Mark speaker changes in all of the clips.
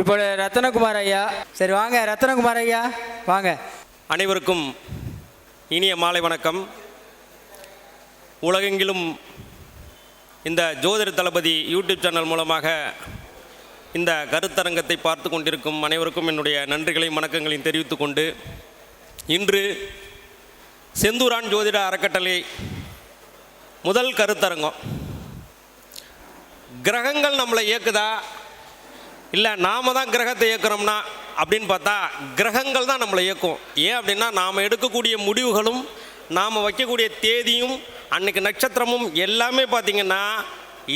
Speaker 1: இப்போ ரத்தனகுமார் ஐயா. சரி வாங்க ரத்தனகுமார் ஐயா. வாங்க.
Speaker 2: அனைவருக்கும் இனிய மாலை வணக்கம். உலகெங்கிலும் இந்த ஜோதிட தளபதி யூடியூப் சேனல் மூலமாக இந்த கருத்தரங்கத்தை பார்த்து கொண்டிருக்கும் அனைவருக்கும் என்னுடைய நன்றிகளையும் வணக்கங்களையும் தெரிவித்து கொண்டு இன்று செந்தூரான் ஜோதிட அறக்கட்டளை முதல் கருத்தரங்கம். கிரகங்கள் நம்மளை இயக்குதா? இல்லை நாம தான் கிரகத்தை இயக்குறோம்னா அப்படின்னு பார்த்தா கிரகங்கள் தான் நம்மளை இயக்கும். ஏன் அப்படின்னா நாம் எடுக்கக்கூடிய முடிவுகளும் நாம் வைக்கக்கூடிய தேதியும் அன்னைக்கு நட்சத்திரமும் எல்லாமே பார்த்திங்கன்னா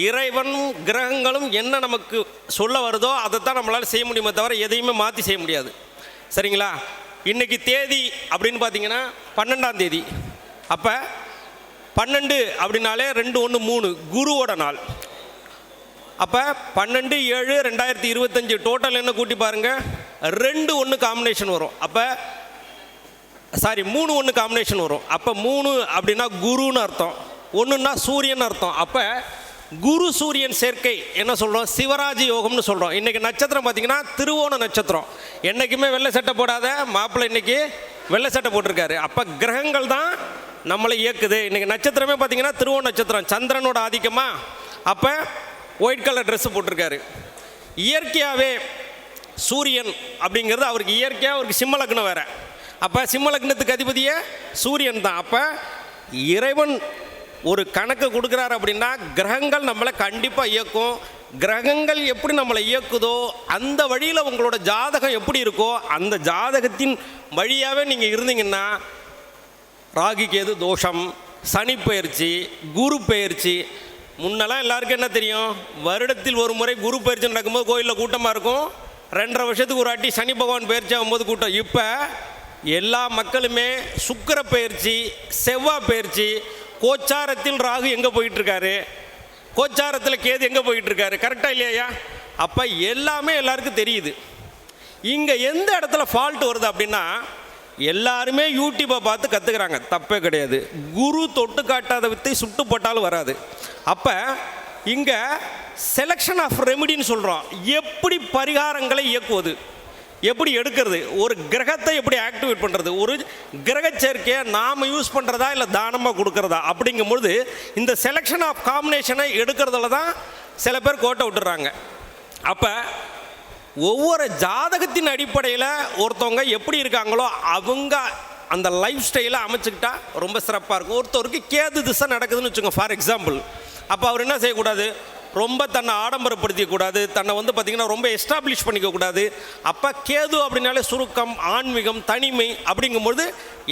Speaker 2: இறைவனும் கிரகங்களும் என்ன நமக்கு சொல்ல வருதோ அதை தான் நம்மளால் செய்ய முடியுமே தவிர எதையுமே மாற்றி செய்ய முடியாது. சரிங்களா? இன்னைக்கு தேதி அப்படின்னு பார்த்தீங்கன்னா பன்னெண்டாம் தேதி. அப்போ பன்னெண்டு அப்படின்னாலே ரெண்டு ஒன்று மூணு குருவோட நாள். அப்போ பன்னெண்டு ஏழு ரெண்டாயிரத்தி இருபத்தஞ்சு டோட்டல் என்ன கூட்டி பாருங்கள் ரெண்டு ஒன்று காம்பினேஷன் வரும். அப்போ சாரி மூணு ஒன்று காம்பினேஷன் வரும். அப்போ மூணு அப்படின்னா குருன்னு அர்த்தம். ஒன்றுன்னா சூரியன் அர்த்தம். அப்போ குரு சூரியன் சேர்க்கை என்ன சொல்கிறோம் சிவராஜ யோகம்னு சொல்கிறோம் இன்றைக்கி நட்சத்திரம் பார்த்தீங்கன்னா திருவோண நட்சத்திரம். என்றைக்குமே வெள்ளை சட்டை போடாத மாப்பிள்ளை இன்னைக்கு வெள்ளை சட்டை போட்டிருக்காரு. அப்போ கிரகங்கள் தான் நம்மளை இயக்குது. இன்றைக்கி நட்சத்திரமே பார்த்தீங்கன்னா திருவோண நட்சத்திரம். சந்திரனோட ஆதிக்கமாக அப்போ ஒயிட் கலர் ட்ரெஸ்ஸு போட்டிருக்காரு. இயற்கையாகவே சூரியன் அப்படிங்கிறது அவருக்கு இயற்கையாக அவருக்கு சிம்ம லக்னம் வேறு. அப்போ சிம்ம லக்னத்துக்கு அதிபதியே சூரியன் தான். அப்போ இறைவன் ஒரு கணக்கு கொடுக்குறாரு அப்படின்னா கிரகங்கள் நம்மளை கண்டிப்பாக இயக்கும். கிரகங்கள் எப்படி நம்மளை இயக்குதோ அந்த வழியில் உங்களோட ஜாதகம் எப்படி இருக்கோ அந்த ஜாதகத்தின் வழியாகவே நீங்கள் இருந்தீங்கன்னா ராகிக்கு கேது தோஷம் சனி பயிற்சி குரு பயிற்சி முன்னெல்லாம் எல்லாருக்கும் என்ன தெரியும்? வருடத்தில் ஒரு முறை குரு பயிற்சி நடக்கும்போது கோயிலில் கூட்டமாக இருக்கும். ரெண்டரை வருஷத்துக்கு ஒரு வாட்டி சனி பகவான் பயிற்சி ஆகும்போது கூட்டம். இப்போ எல்லா மக்களுமே சுக்கிர பயிற்சி செவ்வாய் பயிற்சி கோச்சாரத்தில் ராகு எங்கே போயிட்டுருக்காரு? கோச்சாரத்தில் கேது எங்கே போயிட்டுருக்காரு? கரெக்டாக இல்லையா? அப்போ எல்லாமே எல்லாருக்கும் தெரியுது. இங்கே எந்த இடத்துல ஃபால்ட் வருது அப்படின்னா எல்லாருமே யூடியூப்பை பார்த்து கற்றுக்குறாங்க தப்பே கிடையாது. குரு தொட்டு காட்டாத வித்தை சுட்டு போட்டாலும் வராது. அப்போ இங்கே செலெக்ஷன் ஆஃப் ரெமிடின்னு சொல்கிறோம் எப்படி பரிகாரங்களை இயக்குவது? எப்படி எடுக்கிறது? ஒரு கிரகத்தை எப்படி ஆக்டிவேட் பண்ணுறது ஒரு கிரக சேர்க்கையை நாம் யூஸ் பண்ணுறதா இல்லை தானமாக கொடுக்குறதா? அப்படிங்கும்பொழுது இந்த செலெக்ஷன் ஆஃப் காம்பினேஷனை எடுக்கிறதுல தான் சில பேர் கோட்டை விட்டுறாங்க. அப்போ ஒவ்வொரு ஜாதகத்தின் அடிப்படையில் ஒருத்தவங்க எப்படி இருக்காங்களோ அவங்க அந்த லைஃப் ஸ்டைலை அமைச்சுக்கிட்டா ரொம்ப சிறப்பாக இருக்கும். ஒருத்தருக்கு கேது திசை நடக்குதுன்னு வச்சுக்கோங்க ஃபார் எக்ஸாம்பிள் அப்போ அவர் என்ன செய்யக்கூடாது? ரொம்ப தன்னை ஆடம்பரப்படுத்திக்கூடாது தன்னை வந்து பார்த்திங்கன்னா ரொம்ப எஸ்டாப்ளிஷ் பண்ணிக்கக்கூடாது அப்போ கேது அப்படின்னாலே சுருக்கம் ஆன்மீகம் தனிமை அப்படிங்கும்பொழுது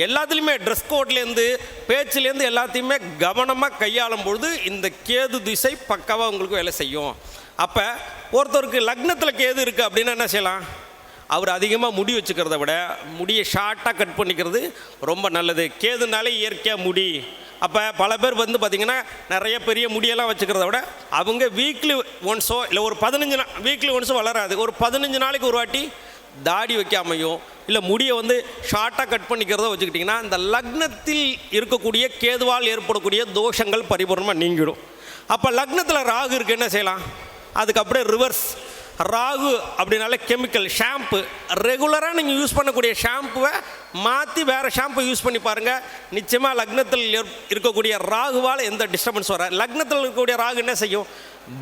Speaker 2: எல்லாத்துலேயுமே ட்ரெஸ் கோட்லேருந்து பேச்சுலேருந்து எல்லாத்தையுமே கவனமாக கையாளும் பொழுது இந்த கேது திசை பக்காவாக உங்களுக்கு வேலை செய்யும். அப்போ ஒருத்தருக்கு லக்னத்தில் கேது இருக்குது அப்படின்னா என்ன செய்யலாம்? அவர் அதிகமாக முடி வச்சுக்கிறத விட முடியை ஷார்ட்டாக கட் பண்ணிக்கிறது ரொம்ப நல்லது. கேதுனாலே இயற்கையாக முடி. அப்போ பல பேர் வந்து பார்த்திங்கன்னா நிறைய பெரிய முடியெல்லாம் வச்சுக்கிறத விட அவங்க வீக்லி ஒன்ஸோ இல்லை ஒரு பதினஞ்சு நாள் வீக்லி ஒன்ஸோ வளராது. ஒரு பதினஞ்சு நாளைக்கு ஒரு வாட்டி தாடி வைக்காமையும் இல்லை முடியை வந்து ஷார்ட்டாக கட் பண்ணிக்கிறதோ வச்சுக்கிட்டிங்கன்னா இந்த லக்னத்தில் இருக்கக்கூடிய கேதுவால் ஏற்படக்கூடிய தோஷங்கள் பரிபூர்ணமாக நீங்கிடும். அப்போ லக்னத்தில் ராகு இருக்குது என்ன செய்யலாம்? அதுக்கு அப்படியே ரிவர்ஸ் ராகு அப்படின்னால கெமிக்கல் ஷாம்பு ரெகுலராக நீங்கள் யூஸ் பண்ணக்கூடிய ஷாம்புவை மாற்றி வேறு ஷாம்பு யூஸ் பண்ணி பாருங்கள் நிச்சயமாக லக்னத்தில் இருக்கக்கூடிய ராகுவால் எந்த டிஸ்டர்பன்ஸ் வர லக்னத்தில் இருக்கக்கூடிய ராகு என்ன செய்யும்?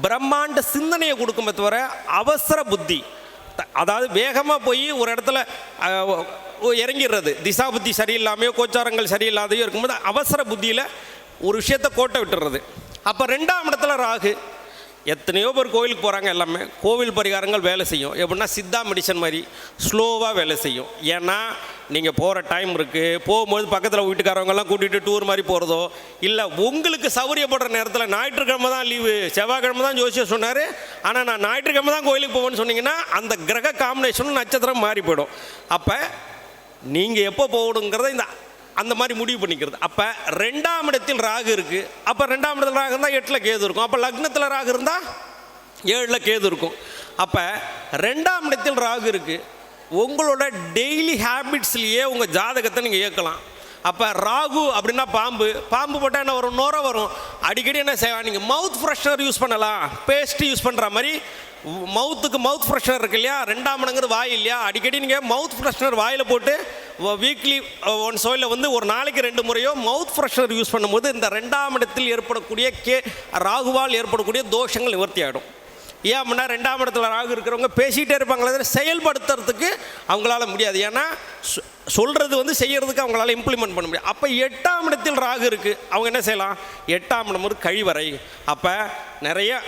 Speaker 2: பிரம்மாண்ட சிந்தனையை கொடுக்குமே தவிர அவசர புத்தி. அதாவது வேகமாக போய் ஒரு இடத்துல இறங்கிடுறது. திசா புத்தி சரியில்லாமையோ கோச்சாரங்கள் சரியில்லாதையோ இருக்கும்போது அவசர புத்தியில் ஒரு விஷயத்தை கோட்டை விட்டுறது அப்போ ரெண்டாம் இடத்துல ராகு. எத்தனையோ பேர் கோவிலுக்கு போகிறாங்க எல்லாமே. கோவில் பரிகாரங்கள் வேலை செய்யும். எப்படின்னா சித்தா மெடிசன் மாதிரி ஸ்லோவாக வேலை செய்யும். ஏன்னா நீங்கள் போகிற டைம் இருக்குது போகும்போது பக்கத்தில் வீட்டுக்காரவங்கெல்லாம் கூட்டிகிட்டு டூர் மாதிரி போகிறதோ இல்லை உங்களுக்கு சௌகரியப்படுற நேரத்தில் ஞாயிற்றுக்கிழமை தான் லீவு செவ்வாய்க்கிழமை தான் ஜோசியர் சொன்னார். ஆனால் நான் ஞாயிற்றுக்கிழமை தான் கோயிலுக்கு போவேன்னு சொன்னீங்கன்னா அந்த கிரக காம்பினேஷனும் நட்சத்திரம் மாறி போயிடும். அப்போ நீங்கள் எப்போ போகணுங்கிறத இந்த அந்த மாதிரி முடிவு பண்ணிக்கிறது. அப்போ ரெண்டாம் இடத்தில் ராகு இருக்குது அப்போ ரெண்டாம் இடத்துல ராகு இருந்தால் எட்டில் கேது இருக்கும். அப்போ லக்னத்தில் ராகு இருந்தால் ஏழில் கேது இருக்கும். அப்போ ரெண்டாம் இடத்தில் ராகு இருக்குது உங்களோட டெய்லி ஹேபிட்ஸ்லேயே உங்கள் ஜாதகத்தை நீங்கள் இயக்கலாம். அப்போ ராகு அப்படின்னா பாம்பு. பாம்பு போட்டால் என்ன வரும்? நோரை வரும். அடிக்கடி என்ன செய்யலாம் நீங்கள் மவுத் ஃப்ரெஷ்னர் யூஸ் பண்ணலாம். பேஸ்ட் யூஸ் பண்ணுற மாதிரி மவுத்துக்கு மவுத் ஃப்ரெஷ்னர் இருக்கு இல்லையா? ரெண்டாம் இடங்கிறது வாய் இல்லையா? அடிக்கடி நீங்கள் மவுத் ஃப்ரெஷ்னர் வாயில் போட்டு வீக்லி ஒன் சோயில் வந்து ஒரு நாளைக்கு ரெண்டு முறையோ மவுத் ஃப்ரெஷர் யூஸ் பண்ணும்போது இந்த ரெண்டாம் இடத்தில் ஏற்படக்கூடிய கே ராகுவால் ஏற்படக்கூடிய தோஷங்கள் நிவர்த்தி ஆகிடும் ஏன் அப்படின்னா ரெண்டாம் இடத்துல ராகு இருக்கிறவங்க பேசிகிட்டே இருப்பாங்களே தவிர செயல்படுத்துறதுக்கு அவங்களால முடியாது. ஏன்னா சொல்கிறது வந்து செய்கிறதுக்கு அவங்களால இம்ப்ளிமெண்ட் பண்ண முடியாது. அப்போ எட்டாம் இடத்தில் ராகு இருக்குது அவங்க என்ன செய்யலாம்? எட்டாம் இடம் ஒரு கழிவறை. அப்போ நிறைய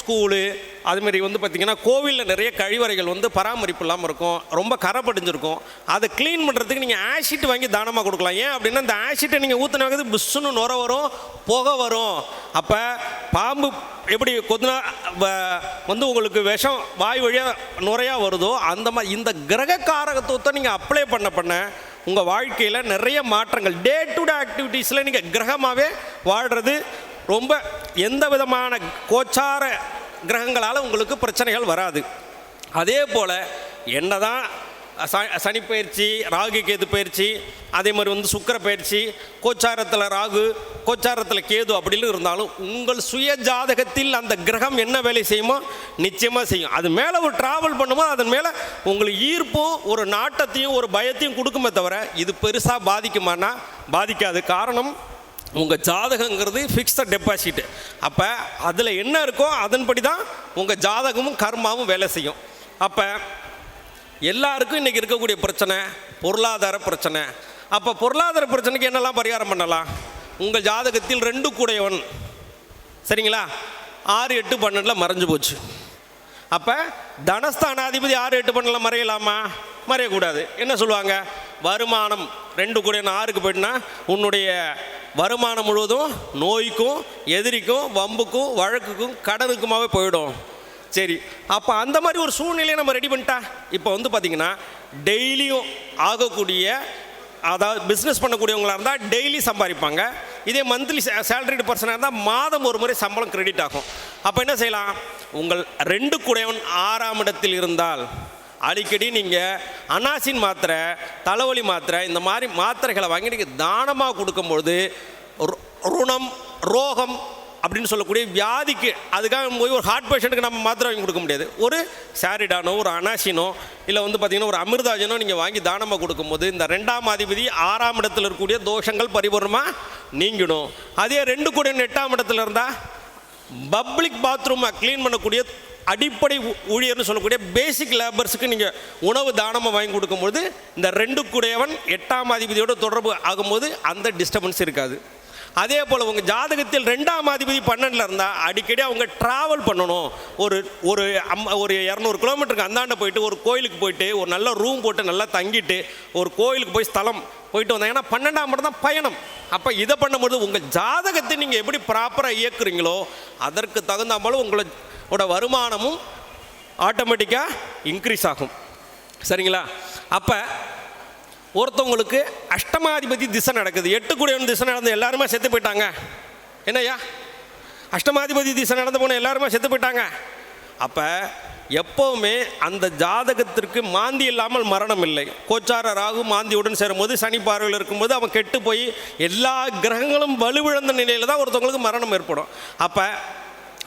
Speaker 2: ஸ்கூலு அதுமாரி வந்து பார்த்திங்கன்னா கோவிலில் நிறைய கழிவறைகள் வந்து பராமரிப்பு இல்லாமல் இருக்கும். ரொம்ப கரை படிஞ்சிருக்கும். அதை க்ளீன் பண்ணுறதுக்கு நீங்கள் ஆசிட் வாங்கி தானமாக கொடுக்கலாம். ஏன் அப்படின்னா அந்த ஆசிட்டை நீங்கள் ஊற்றினாங்கிறது பிஸ்ஸுன்னு நுர வரும் புகை வரும். அப்போ பாம்பு எப்படி கொத்துனா வ- வந்து உங்களுக்கு விஷம் வாய் வழியாக நுரையாக வருதோ அந்த மாதிரி இந்த கிரக காரகத்துவத்தை நீங்கள் அப்ளை பண்ண பண்ண உங்கள் வாழ்க்கையில் நிறைய மாற்றங்கள் டே டு டே ஆக்டிவிட்டீஸில் நீங்கள் கிரகமாகவே வாழ்கிறது ரொம்ப எந்த விதமான கோச்சார கிரகங்களால் உங்களுக்கு பிரச்சனைகள் வராது. அதே போல் என்னதான் ச சனி பயிற்சி ராகு கேது பயிற்சி அதே மாதிரி வந்து சுக்கிர பயிற்சி கோச்சாரத்தில் ராகு கோச்சாரத்தில் கேது அப்படின்னு இருந்தாலும் உங்கள் சுய ஜாதகத்தில் அந்த கிரகம் என்ன வேலை செய்யுமோ நிச்சயமாக செய்யும். அது மேலே ஒரு ட்ராவல் பண்ணும்போது அதன் மேலே உங்களுக்கு ஈர்ப்பும் ஒரு நாட்டத்தையும் ஒரு பயத்தையும் கொடுக்குமே தவிர இது பெருசாக பாதிக்குமானா பாதிக்காது. காரணம் உங்கள் ஜாதகங்கிறது ஃபிக்ஸ்டு டெபாசிட் அப்போ அதில் என்ன இருக்கோ அதன்படி தான் உங்கள் ஜாதகமும் கர்மாவும் வேலை செய்யும். அப்போ எல்லாருக்கும் இன்றைக்கி இருக்கக்கூடிய பிரச்சனை பொருளாதார பிரச்சனை. அப்போ பொருளாதார பிரச்சனைக்கு என்னெல்லாம் பரிகாரம் பண்ணலாம்? உங்கள் ஜாதகத்தில் ரெண்டு கூடையவன். சரிங்களா? ஆறு எட்டு பன்னெண்டில் மறைஞ்சு போச்சு. அப்போ தனஸ்தானாதிபதி ஆறு எட்டு பன்னெண்டில் மறையலாமா? மறையக்கூடாது. என்ன சொல்லுவாங்க? வருமானம் ரெண்டு கூடையன் ஆறுக்கு போயிட்டுனா உன்னுடைய வருமானம் முழுவதும் நோய்க்கும் எதிரிக்கும் வம்புக்கும் வழக்குக்கும் கடனுக்குமாவே போயிடும். சரி அப்போ அந்த மாதிரி ஒரு சூழ்நிலையை நம்ம ரெடி பண்ணிட்டா? இப்போ வந்து பார்த்திங்கன்னா டெய்லியும் ஆகக்கூடிய அதாவது பிஸ்னஸ் பண்ணக்கூடியவங்களாக இருந்தால் டெய்லி சம்பாதிப்பாங்க. இதே மந்த்லி சேலரிடு பர்சனாக இருந்தால் மாதம் ஒரு முறை சம்பளம் கிரெடிட் ஆகும். அப்போ என்ன செய்யலாம்? உங்கள் ரெண்டு குடையவன் ஆறாம் இடத்தில் இருந்தால் அடிக்கடி நீங்கள் அனாசின் மாத்திரை தலைவலி மாத்திரை இந்த மாதிரி மாத்திரைகளை வாங்கி நீங்கள் தானமாக கொடுக்கும்பொழுது ருணம் ரோகம் அப்படின்னு சொல்லக்கூடிய வியாதிக்கு அதுக்காக போய் ஒரு ஹார்ட் பேஷண்ட்டுக்கு நம்ம மாத்திரை வாங்கி கொடுக்க முடியாது. ஒரு சாரிடானோ ஒரு அனாசினோ இல்லை வந்து பார்த்திங்கன்னா ஒரு அமிர்தாஜனோ நீங்கள் வாங்கி தானமாக கொடுக்கும்போது இந்த ரெண்டாம் அதிபதி ஆறாம் இடத்துல இருக்கக்கூடிய தோஷங்கள் பரிபூர்ணமாக நீங்கிடும். அதே ரெண்டு கூட எட்டாம் இடத்துல இருந்தால் பப்ளிக் பாத்ரூமை க்ளீன் பண்ணக்கூடிய அடிப்படை ஊழியர்னு சொல்லக்கூடிய பேசிக் லேபர்ஸுக்கு நீங்கள் உணவு தானமாக வாங்கி கொடுக்கும்போது இந்த ரெண்டு கூடையவன் எட்டாம் அதிபதியோட தொடர்பு ஆகும்போது அந்த டிஸ்டர்பன்ஸ் இருக்காது. அதே போல் உங்கள் ஜாதகத்தில் ரெண்டாம் அதிபதி பன்னெண்டில் இருந்தால் அடிக்கடி அவங்க ட்ராவல் பண்ணணும். ஒரு ஒரு அம் ஒரு இரநூறு கிலோமீட்டருக்கு அந்தாண்ட போயிட்டு ஒரு கோயிலுக்கு போயிட்டு ஒரு நல்ல ரூம் போட்டு நல்லா தங்கிட்டு ஒரு கோயிலுக்கு போய் ஸ்தலம் போயிட்டு வந்தாங்க ஏன்னா பன்னெண்டாம் மட்டும் தான் பயணம். அப்போ இதை பண்ணும்போது உங்கள் ஜாதகத்தை நீங்கள் எப்படி ப்ராப்பராக இயக்குறீங்களோ அதற்கு தகுந்த போல உங்களோட வருமானமும் ஆட்டோமேட்டிக்காக இன்க்ரீஸ் ஆகும். சரிங்களா? அப்போ ஒருத்தவங்களுக்கு அஷ்டமாதிபதி திசை நடக்குது. எட்டு கூடியவன் திசை நடந்து எல்லாருமே செத்து போயிட்டாங்க. என்னையா அஷ்டமாதிபதி திசை நடந்து போன எல்லாருமே செத்து போயிட்டாங்க. அப்போ எப்போவுமே அந்த ஜாதகத்திற்கு மாந்தி இல்லாமல் மரணம் இல்லை. கோச்சார ராகு மாந்தியுடன் சேரும்போது சனி பார்வையில் இருக்கும்போது அவன் கெட்டு போய் எல்லா கிரகங்களும் வலுவிழந்த நிலையில் தான் ஒருத்தவங்களுக்கு மரணம் ஏற்படும். அப்போ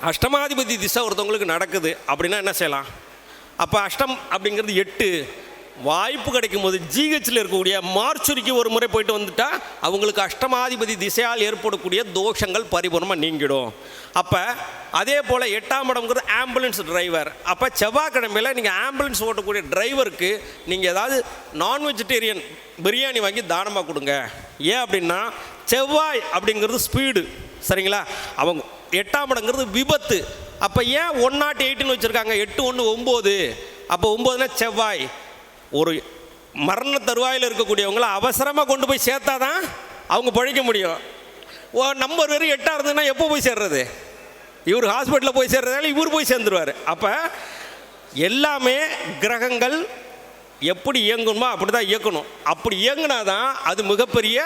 Speaker 2: அஷ்டமாதிபதி திசை ஒருத்தவங்களுக்கு நடக்குது அப்படின்னா என்ன செய்யலாம்? அப்போ அஷ்டம் அப்படிங்கிறது எட்டு. வாய்ப்பு கிடைக்கும் போது ஜிஹெச்சில் இருக்கக்கூடிய மார்ச்சுரிக்கு ஒரு முறை போயிட்டு வந்துட்டா அவங்களுக்கு அஷ்டமாதிபதி திசையால் ஏற்படக்கூடிய தோஷங்கள் பரிபூர்ணமாக நீங்கிடும். அப்போ அதே போல் எட்டாம் இடம்ங்கிறது ஆம்புலன்ஸ் டிரைவர் அப்போ செவ்வாய்க்கிழமையில் நீங்கள் ஆம்புலன்ஸ் ஓட்டக்கூடிய டிரைவருக்கு நீங்கள் ஏதாவது நான் வெஜிடேரியன் பிரியாணி வாங்கி தானமாக கொடுங்க. ஏன் அப்படின்னா செவ்வாய் அப்படிங்கிறது ஸ்பீடு சரிங்களா? அவங்க எட்டாம் இடங்கிறது விபத்து. அப்போ ஏன் ஒன் நாட் எயிட்டுன்னு வச்சுருக்காங்க? எட்டு ஒன்று ஒம்பது. அப்போ ஒம்பதுனா செவ்வாய். ஒரு மரண தருவாயில் இருக்கக்கூடியவங்கள அவசரமாக கொண்டு போய் சேர்த்தா தான் அவங்க பழிக்க முடியும். ஓ நம்பர் வெறும் எட்டாக இருந்ததுன்னா எப்போ போய் சேர்றது? இவர் ஹாஸ்பிட்டலில் போய் சேர்றதால இவர் போய் சேர்ந்துருவார். அப்போ எல்லாமே கிரகங்கள் எப்படி இயங்கணுமோ அப்படி தான் இயக்கணும். அப்படி இயங்கினா தான் அது மிகப்பெரிய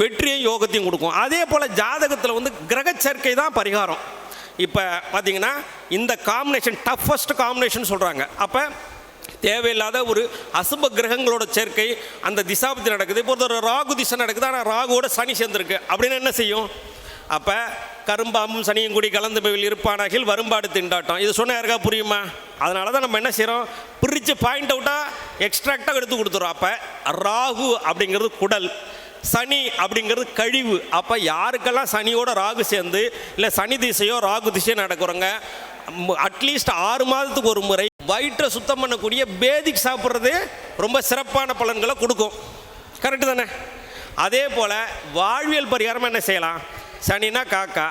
Speaker 2: வெற்றியும் யோகத்தையும் கொடுக்கும். அதே போல் ஜாதகத்தில் வந்து கிரக சேர்க்கை தான் பரிகாரம். இப்போ பார்த்தீங்கன்னா இந்த காம்பினேஷன் டஃபஸ்ட் காம்பினேஷன் சொல்கிறாங்க அப்போ தேவையில்லாத ஒரு அசுப கிரகங்களோட சேர்க்கை அந்த திசாபத்தி நடக்குது. இப்போ ஒரு ராகு திசை நடக்குது. ஆனால் ராகுவோட சனி சேர்ந்துருக்கு. அப்படின்னு என்ன செய்யும்? அப்போ கரும்பாம்பும் சனியும் கூடி கலந்து பயில் இருப்பானாகில் வரும்பாடு திண்டாட்டம். இது சொன்ன யாருக்கா புரியுமா? அதனால தான் நம்ம என்ன செய்கிறோம் பிரித்து பாயிண்ட் அவுட்டாக எக்ஸ்ட்ராக்டாக எடுத்து கொடுத்துறோம். அப்போ ராகு அப்படிங்கிறது குடல் சனி அப்படிங்கிறது கழிவு. அப்போ யாருக்கெல்லாம் சனியோட ராகு சேர்ந்து இல்லை சனி திசையோ ராகு திசையோ நடக்கிறோங்க அட்லீஸ்ட் ஆறு மாதத்துக்கு ஒரு முறை வயிற்றை சுத்தம் பண்ணக்கூடிய பேதிக் சாப்பிட்றது ரொம்ப சிறப்பான பலன்களை கொடுக்கும். கரெக்டு தானே? அதே போல் வாழ்வியல் பரிகாரம் என்ன செய்யலாம்? சனினா காக்கா.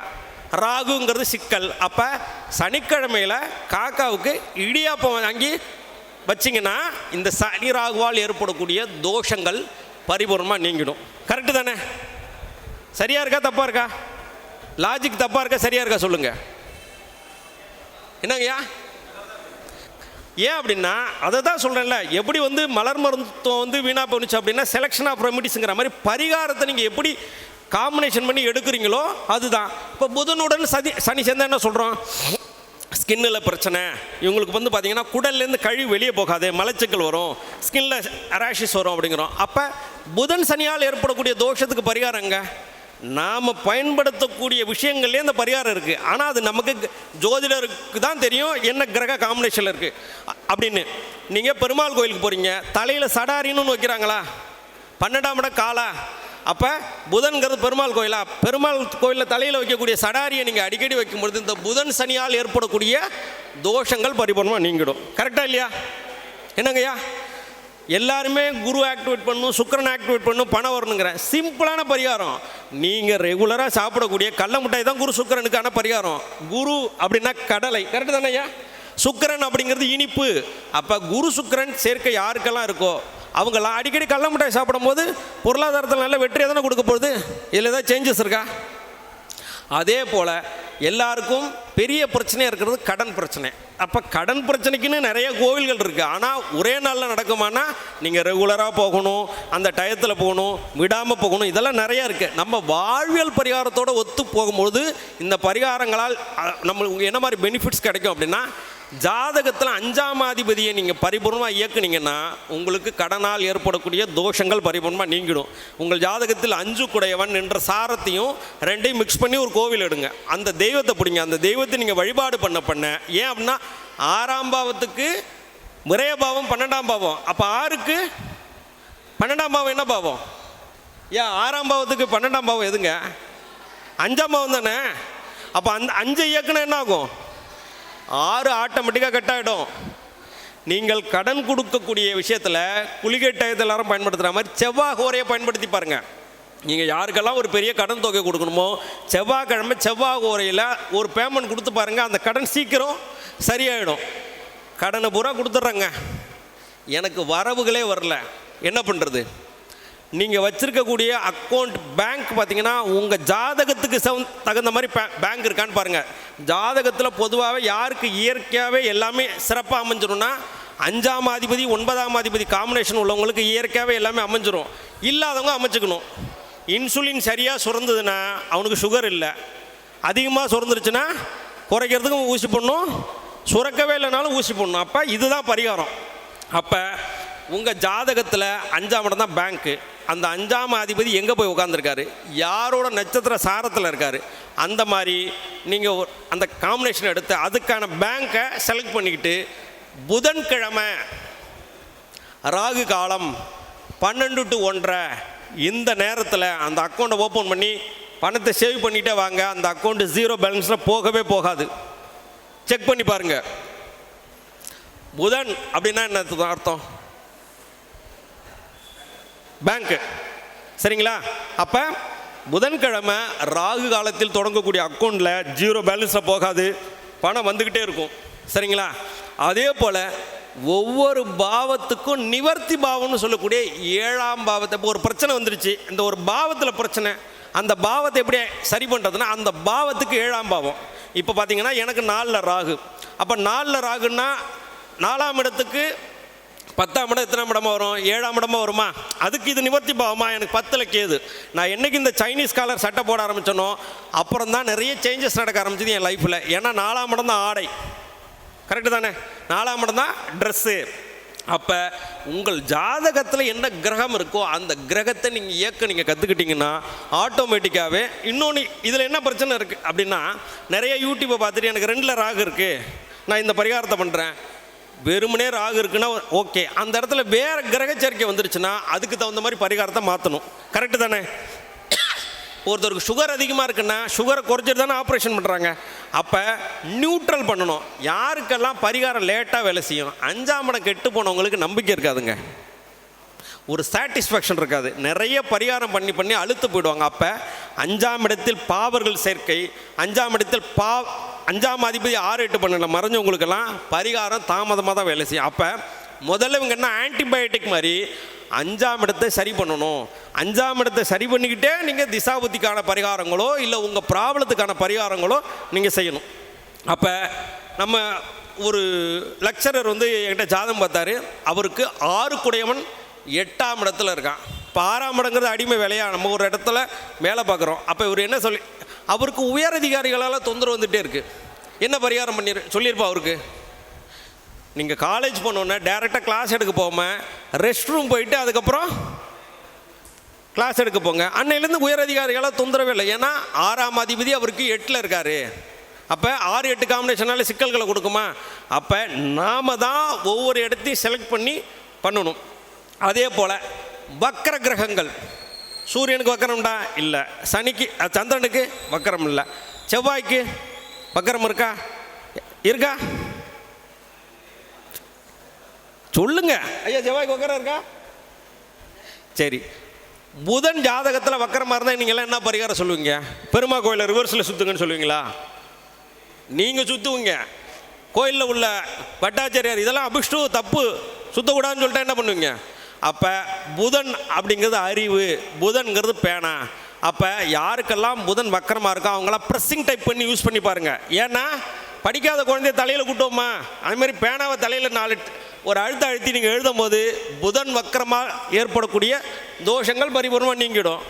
Speaker 2: ராகுங்கிறது சிக்கல். அப்போ சனிக்கிழமையில் காக்காவுக்கு இடியாப்பம் வாங்கி வச்சிங்கன்னா இந்த சனி ராகுவால் ஏற்படக்கூடிய தோஷங்கள் பரிபூர்ணமாக நீங்கிடும். கரெக்டு தானே? சரியாக இருக்கா தப்பாக இருக்கா? லாஜிக் தப்பாக இருக்கா சரியாக இருக்கா சொல்லுங்கள் என்னங்கய்யா ஏன் அப்படின்னா அதை தான் சொல்கிறேன்ல எப்படி வந்து மலர் மருத்துவம் வந்து வீணாக போணுச்சு அப்படின்னா செலெக்ஷன் ஆஃப் ரெமிடிஸுங்கிற மாதிரி பரிகாரத்தை நீங்கள் எப்படி காம்பினேஷன் பண்ணி எடுக்கிறீங்களோ அதுதான். இப்போ புதனுடன் சதி சனி சேர்ந்தா என்ன சொல்கிறோம் ஸ்கின்னில் பிரச்சனை. இவங்களுக்கு வந்து பார்த்தீங்கன்னா குடல்லேருந்து கழிவு வெளியே போகாது மலச்சிக்கல் வரும் ஸ்கின்ல ரேஷஸ் வரும் அப்படிங்கிறோம். அப்போ புதன் சனியால் ஏற்படக்கூடிய தோஷத்துக்கு பரிகாரங்க நாம் பயன்படுத்தக்கூடிய விஷயங்கள்லேயே இந்த பரிகாரம் இருக்குது ஆனால் அது நமக்கு ஜோதிடருக்கு தான் தெரியும் என்ன கிரக காம்பினேஷனில் இருக்குது அப்படின்னு. நீங்கள் பெருமாள் கோயிலுக்கு போகிறீங்க தலையில் சடாரின்னு வைக்கிறாங்களா? பன்னெண்டாம் இடம் காலா? அப்போ புதன்கிறது பெருமாள் கோயிலா? பெருமாள் கோயிலில் தலையில் வைக்கக்கூடிய சடாரியை நீங்கள் அடிக்கடி வைக்கும்பொழுது இந்த புதன் சனியால் ஏற்படக்கூடிய தோஷங்கள் பரிபூர்ணமாக நீங்கிடும். கரெக்டாக இல்லையா? என்னங்கய்யா? எல்லாருமே குரு ஆக்டிவேட் பண்ணும் சுக்கரன் ஆக்டிவேட் பண்ணும் பணம் வரணுங்கிறேன் சிம்பிளான பரிகாரம். நீங்கள் ரெகுலராக சாப்பிடக்கூடிய கடல மிட்டாய் தான் குரு சுக்கரனுக்கான பரிகாரம். குரு அப்படின்னா கடலை. கரெக்டு தானே ஐயா? சுக்கிரன் அப்படிங்கிறது இனிப்பு. அப்போ குரு சுக்கரன் சேர்க்கை யாருக்கெல்லாம் இருக்கோ? அவங்களாம் அடிக்கடி கள்ள மிட்டாய் சாப்பிடும்போது பொருளாதாரத்தில் நல்ல வெற்றியை தானே கொடுக்க போகுது? இதில் ஏதாவது சேஞ்சஸ் இருக்கா? அதே போல் எல்லாருக்கும் பெரிய பிரச்சனையாக இருக்கிறது கடன் பிரச்சனை. அப்போ கடன் பிரச்சனைக்குன்னு நிறைய கோவில்கள் இருக்குது ஆனால் ஒரே நாளில் நடக்குமானா நீங்கள் ரெகுலராக போகணும் அந்த டயத்தில் போகணும் விடாமல் போகணும் இதெல்லாம் நிறையா இருக்குது நம்ம வாழ்வியல் பரிகாரத்தோடு ஒத்து போகும்போது இந்த பரிகாரங்களால் நம்மளுக்கு என்ன மாதிரி பெனிஃபிட்ஸ் கிடைக்கும் அப்படின்னா ஜாதகத்தில் அஞ்சாம் அதிபதியை நீங்கள் பரிபூர்ணமாக இயக்குனீங்கன்னா உங்களுக்கு கடனால் ஏற்படக்கூடிய தோஷங்கள் பரிபூர்ணமாக நீங்கிடும். உங்கள் ஜாதகத்தில் அஞ்சு குடையவன் என்ற சாரத்தையும் ரெண்டையும் மிக்ஸ் பண்ணி ஒரு கோவில் எடுங்க. அந்த தெய்வத்தை பிடிங்க. அந்த தெய்வத்தை நீங்கள் வழிபாடு பண்ண பண்ண ஏன் அப்படின்னா ஆறாம் பாவத்துக்கு விரய பாவம் பன்னெண்டாம் பாவம். அப்போ ஆறுக்கு பன்னெண்டாம் பாவம் என்ன பாவம்? ஏன் ஆறாம் பாவத்துக்கு பன்னெண்டாம் பாவம் எதுங்க? அஞ்சாம் பாவம் தானே? அப்போ அந்த அஞ்சு இயக்குனா என்ன ஆகும்? ஆறு ஆட்டோமேட்டிக்காக கட் ஆகிடும் நீங்கள் கடன் கொடுக்கக்கூடிய விஷயத்தில் குளிகை டயத்தை எல்லாரும் பயன்படுத்துகிற மாதிரி செவ்வாய் ஹோரையை பயன்படுத்தி பாருங்கள் நீங்கள் யாருக்கெல்லாம் ஒரு பெரிய கடன் தொகை கொடுக்கணுமோ செவ்வாய்க்கிழமை செவ்வாய் ஹோரையில் ஒரு பேமெண்ட் கொடுத்து பாருங்கள் அந்த கடன் சீக்கிரம் சரியாயிடும். கடனை பூரா கொடுத்துட்றேங்க. எனக்கு வரவுகளே வரல. என்ன பண்ணுறது நீங்கள் வச்சுருக்கக்கூடிய அக்கௌண்ட் பேங்க் பார்த்தீங்கன்னா உங்கள் ஜாதகத்துக்கு சவுன் தகுந்த மாதிரி பேங்க் இருக்கான்னு பாருங்கள் ஜாதகத்தில் பொதுவாகவே யாருக்கு இயற்கையாகவே எல்லாமே சிறப்பாக அமைஞ்சிரும்னா அஞ்சாம் அதிபதி ஒன்பதாம் அதிபதி காம்பினேஷன் உள்ளவங்களுக்கு இயற்கையாகவே எல்லாமே அமைஞ்சிரும். இல்லாதவங்க அமைச்சுக்கணும். இன்சுலின் சரியாக சுரந்ததுன்னா அவனுக்கு சுகர் இல்லை. அதிகமாக சுரந்துருச்சுன்னா குறைக்கிறதுக்கும் ஊசி போடணும். சுரக்கவே இல்லைனாலும் ஊசி போடணும். அப்போ இதுதான் பரிகாரம். அப்போ உங்கள் ஜாதகத்தில் அஞ்சாம் இடம் தான் பேங்க்கு அந்த அஞ்சாம் அதிபதி எங்கே போய் உட்காந்துருக்காரு யாரோட நட்சத்திர சாரத்தில் இருக்கார்? அந்த மாதிரி நீங்கள் அந்த காம்பினேஷன் எடுத்து அதுக்கான பேங்க்கை செலக்ட் பண்ணிக்கிட்டு புதன்கிழமை ராகு காலம் பன்னெண்டு டு ஒன்றரை. இந்த நேரத்தில் அந்த அக்கௌண்ட்டை ஓப்பன் பண்ணி பணத்தை சேவ் பண்ணிகிட்டே வாங்க. அந்த அக்கௌண்ட்டு ஜீரோ பேலன்ஸில் போகவே போகாது. செக் பண்ணி பாருங்க. புதன் அப்படின்னா என்ன அர்த்தம் பேங்க்கு சரிங்களா? அப்போ புதன்கிழமை ராகு காலத்தில் தொடங்கக்கூடிய அக்கௌண்ட்டில் ஜீரோ பேலன்ஸில் போகாது. பணம் வந்துக்கிட்டே இருக்கும். சரிங்களா? அதே போல் ஒவ்வொரு பாவத்துக்கும் நிவர்த்தி பாவம்னு சொல்லக்கூடிய ஏழாம் பாவத்தை இப்போ ஒரு பிரச்சனை வந்துருச்சு. இந்த ஒரு பாவத்தில் பிரச்சனை அந்த பாவத்தை எப்படி சரி பண்ணுறதுன்னா அந்த பாவத்துக்கு ஏழாம் பாவம். இப்போ பார்த்தீங்கன்னா எனக்கு நாலில் ராகு. அப்போ நாலில் ராகுன்னா நாலாம் இடத்துக்கு பத்தாம் இடம் எத்தனாம் இடமா வரும்? ஏழாம் இடமா வருமா? அதுக்கு இது நிவர்த்தி பாவமா? எனக்கு பத்தில் கேது. நான் என்னைக்கு இந்த சைனீஸ் காலர் சட்டை போட ஆரம்பிச்சனோ அப்புறம் தான் நிறைய சேஞ்சஸ் நடக்க ஆரம்பிச்சது என் லைஃப்பில் ஏன்னா நாலாம் இடம் தான் ஆடை. கரெக்டு தானே? நாலாம் இடம் தான் ட்ரெஸ்ஸு அப்போ உங்கள் ஜாதகத்தில் என்ன கிரகம் இருக்கோ அந்த கிரகத்தை நீங்கள் இயக்க நீங்கள் கற்றுக்கிட்டிங்கன்னா ஆட்டோமேட்டிக்காகவே இன்னொன்று இதில் என்ன பிரச்சனை இருக்குது அப்படின்னா நிறைய யூடியூப்பை பார்த்துட்டு எனக்கு ரெண்டில் ராகு இருக்குது நான் இந்த பரிகாரத்தை பண்ணுறேன் வெறுமனே ராகு இருக்குன்னா ஓகே. அந்த இடத்துல வேறு கிரக சேர்க்கை வந்துருச்சுன்னா அதுக்கு தகுந்த மாதிரி பரிகாரத்தை மாற்றணும் கரெக்டு தானே? ஒருத்தருக்கு சுகர் அதிகமாக இருக்குன்னா சுகரை குறைச்சிட்டு தானே ஆப்ரேஷன் பண்ணுறாங்க அப்போ நியூட்ரல் பண்ணணும். யாருக்கெல்லாம் பரிகாரம் லேட்டாக வேலை செய்யும்? அஞ்சாம் இடம் கெட்டு போனவங்களுக்கு நம்பிக்கை இருக்காதுங்க. ஒரு சாட்டிஸ்ஃபேக்ஷன் இருக்காது. நிறைய பரிகாரம் பண்ணி பண்ணி அழுத்து போயிடுவாங்க. அப்போ அஞ்சாம் இடத்தில் பாவர்கள் சேர்க்கை அஞ்சாம் இடத்தில் பா அஞ்சாம் அதிபதி ஆறு எட்டு பண்ணல மறைஞ்சவங்களுக்கெல்லாம் பரிகாரம் தாமதமாக தான் வேலை செய்யும். அப்போ முதல்ல இவங்க என்ன ஆன்டிபயோட்டிக் மாதிரி அஞ்சாம் இடத்தை சரி பண்ணணும். அஞ்சாம் இடத்தை சரி பண்ணிக்கிட்டே நீங்கள் திசாபுத்திக்கான பரிகாரங்களோ இல்லை உங்கள் ப்ராப்ளத்துக்கான பரிகாரங்களோ நீங்கள் செய்யணும். அப்போ நம்ம ஒரு லெக்சரர் வந்து என்கிட்ட ஜாதகம் பார்த்தாரு. அவருக்கு ஆறு குடையவன் எட்டாம் இடத்துல இருக்கான். இப்போ ஆறாம் இடங்கிறது அடிமை வேலையாக நம்ம ஒரு இடத்துல வேலை பார்க்குறோம். அப்போ இவர் என்ன சொல்லி அவருக்கு உயர் அதிகாரிகளால் தொந்தரவு வந்துகிட்டே இருக்குது என்ன பரிகாரம் பண்ணி சொல்லியிருப்பா அவருக்கு? நீங்கள் காலேஜ் போனோன்னே டேரெக்டாக கிளாஸ் எடுக்க போகாமல் ரெஸ்ட் ரூம் போயிட்டு அதுக்கப்புறம் கிளாஸ் எடுக்க போங்க. அன்னையிலேருந்து உயர் அதிகாரிகளாக தொந்தரவே இல்லை. ஏன்னா ஆறாம் அதிபதி அவருக்கு எட்டில் இருக்கார். அப்போ ஆறு எட்டு காம்பினேஷனால சிக்கல்களை கொடுக்குமா? அப்போ நாம தான் ஒவ்வொரு இடத்தையும் செலக்ட் பண்ணி பண்ணணும். அதே போல் வக்கர கிரகங்கள். சூரியனுக்கு வக்கரம்டா? இல்லை. சனிக்கு சந்திரனுக்கு வக்கரம் இல்லை. செவ்வாய்க்கு வக்கரம் இருக்கா? இருக்கா? சொல்லுங்க. ஐயா செவ்வாய்க்கு வக்கரம் இருக்கா? சரி. புதன் ஜாதகத்தில் வக்கரமாக இருந்தால் நீங்களாம் என்ன பரிகாரம் சொல்லுவீங்க? பெருமா கோயிலை ரிவர்ஸில் சுற்றுங்கன்னு சொல்லுவீங்களா? நீங்கள் சுற்றுவீங்க கோயிலில் உள்ள பட்டாச்சாரியார் இதெல்லாம் அபிஷ்டு தப்பு. சுற்றக்கூடாதுன்னு சொல்லிட்டு என்ன பண்ணுவீங்க? அப்போ புதன் அப்படிங்கிறது அறிவு புதன்கிறது பேனா. அப்போ யாருக்கெல்லாம் புதன் வக்கரமாக இருக்கோ அவங்களாம் ப்ரெஸ்ஸிங் டைப் பண்ணி யூஸ் பண்ணி பாருங்கள் ஏன்னா படிக்காத குழந்தைய தலையில் கூட்டுவோமா அதுமாதிரி பேனாவை தலையில் நாலு ஒரு அழுத்த அழுத்தி நீங்கள் எழுதும் போது புதன் வக்கரமாக ஏற்படக்கூடிய தோஷங்கள் பரிபூர்ணமாக நீங்கிடும்.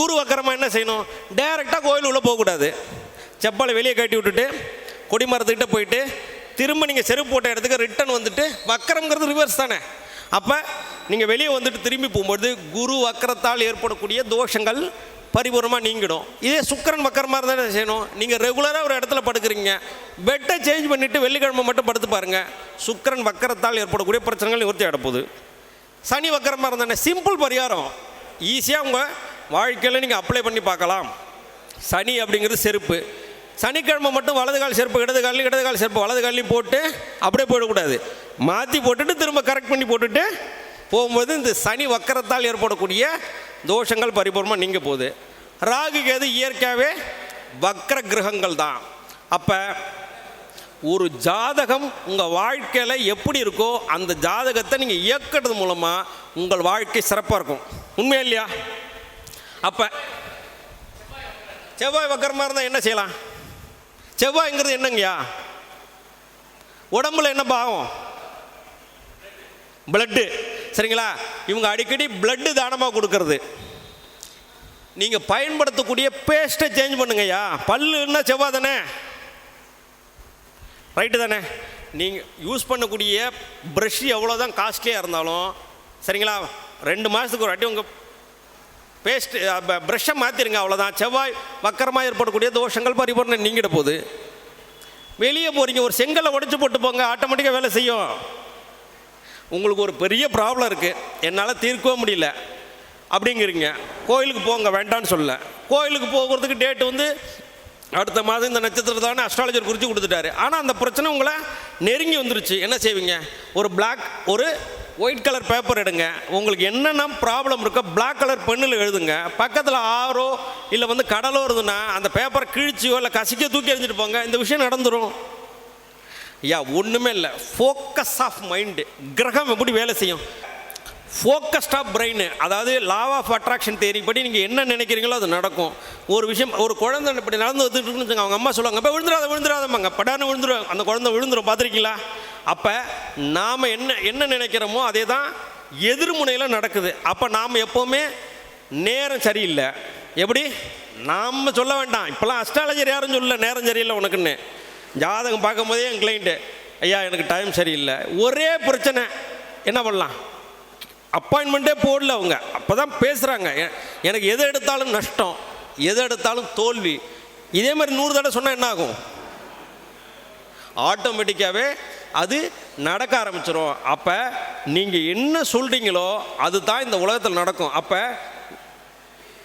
Speaker 2: குரு வக்கரமாக என்ன செய்யணும்? டைரெக்டாக கோயில் உள்ளே போகக்கூடாது செப்பலை வெளியே கட்டி விட்டுட்டு கொடிமரத்துக்கிட்ட போயிட்டு திரும்ப நீங்கள் செருப்பு போட்ட இடத்துக்கு ரிட்டன் வந்துட்டு வக்கரங்கிறது ரிவர்ஸ் தானே? அப்போ நீங்கள் வெளியே வந்துட்டு திரும்பி போகும்பொழுது குரு வக்கரத்தால் ஏற்படக்கூடிய தோஷங்கள் பரிபூர்ணமாக நீங்கிடும். இதே சுக்கரன் வக்கரமாக இருந்தால் என்ன செய்யணும்? நீங்கள் ரெகுலராக ஒரு இடத்துல படுக்கிறீங்க. பெட்டை சேஞ்ச் பண்ணிவிட்டு வெள்ளிக்கிழமை மட்டும் படுத்து பாருங்கள் சுக்கரன் வக்கரத்தால் ஏற்படக்கூடிய பிரச்சனைகள் நிவர்த்தி அடைப்போகுது சனி வக்கரமாக இருந்தானே சிம்பிள் பரிகாரம். ஈஸியாக உங்கள் வாழ்க்கையில் நீங்கள் அப்ளை பண்ணி பார்க்கலாம். சனி அப்படிங்கிறது செருப்பு. சனிக்கிழமை மட்டும் வலது கால் செருப்பு இடது காலையும் இடது கால் செருப்பு வலது காலையும் போட்டு அப்படியே போயிடக்கூடாது. மாற்றி போட்டுட்டு திரும்ப கரெக்ட் பண்ணி போட்டுட்டு போகும்போது இந்த சனி வக்கரத்தால் ஏற்படக்கூடிய தோஷங்கள் பரிபூர்ணமாக நீங்கள் போகுது. ராகு கேது இயற்கையாகவே வக்கர கிரகங்கள் தான். அப்போ ஒரு ஜாதகம் உங்கள் வாழ்க்கையில் எப்படி இருக்கோ அந்த ஜாதகத்தை நீங்கள் இயக்கிறது மூலமாக உங்கள் வாழ்க்கை சிறப்பாக இருக்கும். உண்மையா இல்லையா? அப்போ செவ்வாய் வக்கரமாக இருந்தால் என்ன செய்யலாம்? செவ்வாய்ங்கிறது என்னங்கய்யா? உடம்புல என்ன பாவம்? பிளட்டு சரிங்களா? இவங்க அடிக்கடி பிளட்டு தானமாக கொடுக்கறது. நீங்கள் பயன்படுத்தக்கூடிய பேஸ்ட்டை சேஞ்ச் பண்ணுங்கய்யா. பல்லுன்னா செவ்வாய் தானே? ரைட்டு தானே? நீங்கள் யூஸ் பண்ணக்கூடிய ப்ரஷ் எவ்வளோ தான் காஸ்ட்லியாக இருந்தாலும் சரிங்களா? ரெண்டு மாதத்துக்கு ஒரு வாட்டி உங்கள் பேஸ்ட் ப்ரெஷ்ஷை மாற்றிருங்க அவ்வளோதான் செவ்வாய் வக்கரமாக ஏற்படக்கூடிய தோஷங்கள் பரிபூர்ணம் நீங்கிட போகுது. வெளியே போகிறீங்க ஒரு செங்கலை உடச்சி போட்டு போங்க ஆட்டோமேட்டிக்காக வேலை செய்யும். உங்களுக்கு ஒரு பெரிய ப்ராப்ளம் இருக்குது என்னால் தீர்க்கவே முடியல. அப்படிங்கிறீங்க. கோயிலுக்கு போங்க வேண்டான்னு சொல்ல கோயிலுக்கு போகிறதுக்கு டேட் வந்து அடுத்த மாதம் இந்த நட்சத்திரத்தான அஸ்ட்ராலஜர் குறித்து கொடுத்துட்டாரு. ஆனால் அந்த பிரச்சனை உங்களை நெருங்கி வந்துருச்சு. என்ன செய்வீங்க? ஒரு பிளாக் ஒரு ஒயிட் கலர் பேப்பர் எடுங்க. உங்களுக்கு என்னென்ன ப்ராப்ளம் இருக்கோ பிளாக் கலர் பெண்ணில் எழுதுங்க. பக்கத்தில் ஆறோ இல்லை வந்து கடலோ இருதுன்னா அந்த பேப்பரை கிழிச்சியோ இல்லை கசிக்க தூக்கி எறிஞ்சிட்டு போங்க. இந்த விஷயம் நடந்துடும் ஐயா ஒன்றுமே இல்லை. ஃபோக்கஸ் ஆஃப் மைண்டு கிரகம் எப்படி வேலை செய்யும்? ஃபோக்கஸ்ட் ஆஃப் பிரெயின் அதாவது லா ஆஃப் அட்ராக்ஷன் தேரி படி நீங்கள் என்ன நினைக்கிறீங்களோ அது நடக்கும். ஒரு விஷயம் ஒரு குழந்தை இப்படி நடந்து வந்துட்டு இருக்குன்னு அவங்க அம்மா சொல்லுவாங்க இப்போ விழுந்துடாத விழுந்துடாதம்மாங்க படான்னு விழுந்துடும் அந்த குழந்தை விழுந்துரும். பார்த்துருக்கீங்களா? அப்போ நாம் என்ன என்ன நினைக்கிறோமோ அதே தான் எதிர்முனையில் நடக்குது. அப்போ நாம் எப்போவுமே நேரம் சரியில்லை. எப்படி? நாம் சொல்ல வேண்டாம். இப்போலாம் அஸ்ட்ராலஜர் யாரும் சொல்லல நேரம் சரியில்லை உனக்குன்னு. ஜாதகம் பார்க்கும் போதே என் கிளைண்ட்டு ஐயா எனக்கு டைம் சரியில்லை. ஒரே பிரச்சனை என்ன பண்ணலாம்? அப்பாயின்மெண்ட்டே போடல அவங்க. அப்போ தான் பேசுகிறாங்க எனக்கு எது எடுத்தாலும் நஷ்டம் எது எடுத்தாலும் தோல்வி. இதே மாதிரி நூறு தடவை சொன்னால் என்ன ஆகும் ஆட்டோமேட்டிக்காகவே அது நடக்க ஆரம்பிச்சிடும் அப்போ நீங்கள் என்ன சொல்கிறீங்களோ அதுதான் இந்த உலகத்தில் நடக்கும். அப்போ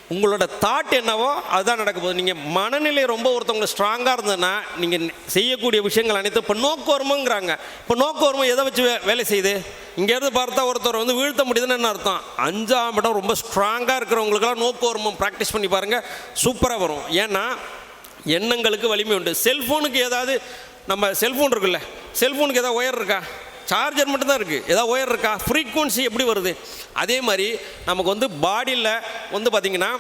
Speaker 2: உங்களோட தாட் என்னவோ அதுதான் நடக்க போகுது. நீங்கள் மனநிலை ரொம்ப ஒருத்தவங்க ஸ்ட்ராங்காக இருந்ததுன்னா நீங்கள் செய்யக்கூடிய விஷயங்கள் அனைத்தும் இப்போ நோக்கோர்மங்கிறாங்க இப்போ நோக்கோர்மம் எதை வச்சு வே- வேலை செய்யுது? இங்கேருந்து பார்த்தா ஒருத்தர் வந்து வீழ்த்த முடியுதுன்னு என்ன அர்த்தம்? அஞ்சாம் இடம் ரொம்ப ஸ்ட்ராங்காக இருக்கிறவங்களுக்கெல்லாம் நோக்கோர்மம் ப்ராக்டிஸ் பண்ணி பாருங்கள் சூப்பராக வரும். ஏன்னா எண்ணங்களுக்கு வலிமை உண்டு. செல்ஃபோனுக்கு ஏதாவது நம்ம செல்ஃபோன் இருக்குல்ல. செல்ஃபோனுக்கு எதாவது ஒயர் இருக்கா? சார்ஜர் மட்டும்தான் இருக்குது ஏதாவது ஒயர் இருக்கா? ஃப்ரீக்குவன்சி எப்படி வருது? அதே மாதிரி நமக்கு வந்து பாடியில் வந்து பார்த்திங்கன்னா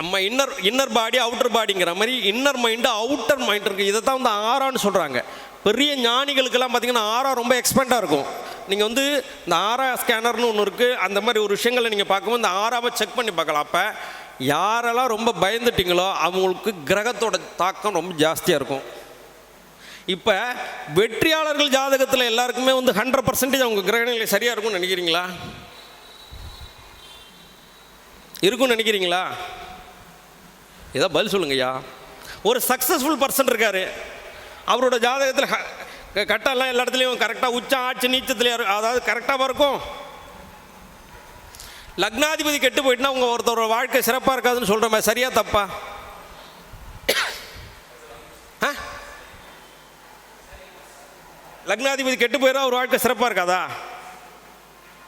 Speaker 2: நம்ம இன்னர் இன்னர் பாடி அவுட்டர் பாடிங்கிற மாதிரி இன்னர் மைண்டு அவுட்டர் மைண்ட் இருக்குது இதை தான் வந்து ஆறான்னு சொல்கிறாங்க பெரிய ஞானிகளுக்கெல்லாம் பார்த்திங்கன்னா ஆறா ரொம்ப எக்ஸ்பெண்டாக இருக்கும். நீங்கள் வந்து இந்த ஆரா ஸ்கேனர்னு ஒன்று இருக்குது அந்த மாதிரி ஒரு விஷயங்களை நீங்கள் பார்க்கும்போது இந்த ஆறாவை செக் பண்ணி பார்க்கலாம். அப்போ யாரெல்லாம் ரொம்ப பயந்துட்டீங்களோ அவங்களுக்கு கிரகத்தோட தாக்கம் ரொம்ப ஜாஸ்தியாக இருக்கும். இப்போ வெற்றியாளர்கள் ஜாதகத்தில் எல்லாருக்குமே வந்து ஹண்ட்ரட் பர்சன்டேஜ் அவங்க கிரகநிலை சரியாக இருக்கும்னு நினைக்கிறீங்களா? இருக்கும்னு நினைக்கிறீங்களா? ஏதோ பதில் சொல்லுங்கய்யா. ஒரு சக்ஸஸ்ஃபுல் பர்சன் இருக்கார். அவரோட ஜாதகத்தில் ஹ- கட்டெல்லாம் எல்லா இடத்துலையும் கரெக்டாக உச்சம் ஆட்சி நீச்சத்துலையும் அதாவது கரெக்டாக இருக்கும்? லக்னாதிபதி கெட்டு போயிட்டுனா உங்கள் ஒருத்தரோட வாழ்க்கை சிறப்பாக இருக்காதுன்னு சொல்கிற மாதிரி சரியா தப்பா? லக்னாதிபதி கெட்டு போயிடும் அவர் வாழ்க்கை சிறப்பாக இருக்காதா?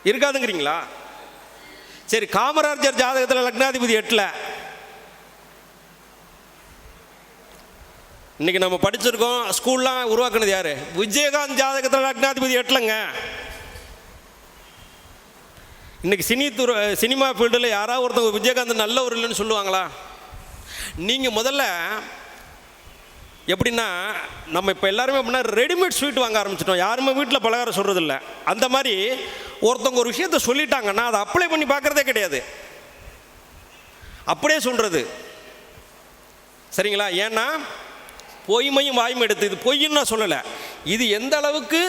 Speaker 2: இருக்காதுங்கிறீங்களா? சரி காமராஜர் ஜாதகத்தில் லக்னாதிபதி எட்டில். இன்னைக்கு நம்ம படிச்சிருக்கோம் ஸ்கூல்லாம் உருவாக்குனது யாரு? விஜயகாந்த் ஜாதகத்தில் லக்னாதிபதி எட்டலைங்க. இன்னைக்கு சினி துறை சினிமா ஃபீல்டில் யாராவது ஒருத்தவங்க விஜயகாந்த் நல்லவர் இல்லைன்னு சொல்லுவாங்களா? நீங்கள் முதல்ல எப்படின்னா நம்ம இப்போ எல்லாருமே எப்படின்னா ரெடிமேட் ஸ்வீட் வாங்க ஆரம்பிச்சிட்டோம். யாருமே வீட்டில் பலகாரம் சொல்கிறதில்ல அந்த மாதிரி ஒருத்தவங்க ஒரு விஷயத்த சொல்லிட்டாங்கன்னா அதை அப்ளை பண்ணி பார்க்குறதே கிடையாது. அப்படியே சொல்கிறது சரிங்களா? ஏன்னா பொய்மையும் வாய்மை எடுத்து இது பொய்ன்னு நான் சொல்லலை. இது எந்த அளவுக்கு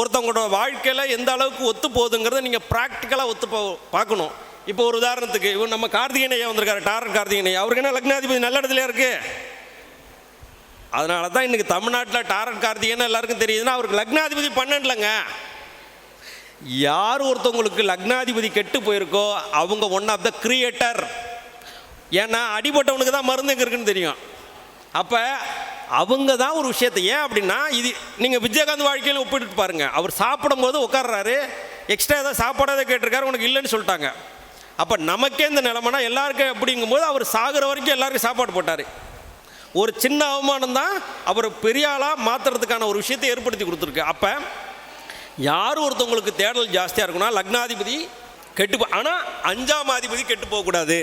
Speaker 2: ஒருத்தவங்களோட வாழ்க்கையில் எந்த அளவுக்கு ஒத்து போகுதுங்கிறத நீங்கள் ப்ராக்டிக்கலாக ஒத்து போ பார்க்கணும். இப்போ ஒரு உதாரணத்துக்கு இவன் நம்ம கார்த்திகேயன் ஐயா வந்திருக்காரு டாரர் கார்த்திகேயன் ஐயா. அவருக்கு என்ன லக்னாதிபதி நல்ல இடத்துல இருக்குது அதனால தான் இன்னைக்கு தமிழ்நாட்டில் டாரட் கார்த்திகேயன் எல்லாருக்கும் தெரியுதுன்னா அவருக்கு லக்னாதிபதி பன்னெண்டுலங்க. யார் ஒருத்தவங்களுக்கு லக்னாதிபதி கெட்டு போயிருக்கோ அவங்க ஒன் ஆஃப் த கிரியேட்டர் ஏன்னா அடிபட்டவனுக்கு தான் மருந்து எங்கே இருக்குன்னு தெரியும். அப்போ அவங்க தான் ஒரு விஷயத்தை. ஏன் அப்படின்னா இது நீங்கள் விஜயகாந்த் வாழ்க்கையில் ஒப்பிட்டு பாருங்கள் அவர் சாப்பிடும்போது உட்கார்றாரு. எக்ஸ்ட்ரா ஏதாவது சாப்பாடாத கேட்டிருக்காரு உனக்கு இல்லைன்னு சொல்லிட்டாங்க. அப்போ நமக்கே இந்த நிலமனா எல்லாருக்கும் அப்படிங்கும்போது அவர் சாகுற வரைக்கும் எல்லாருக்கும் சாப்பாடு போட்டார். ஒரு சின்ன அவமானம் தான் அவர் பெரிய ஆளாக மாற்றுறதுக்கான ஒரு விஷயத்தை ஏற்படுத்தி கொடுத்துருக்கு. அப்போ யார் ஒருத்தவங்களுக்கு தேடல் ஜாஸ்தியாக இருக்குன்னா லக்னாதிபதி கெட்டு ஆனால் அஞ்சாம் அதிபதி கெட்டு போகக்கூடாது.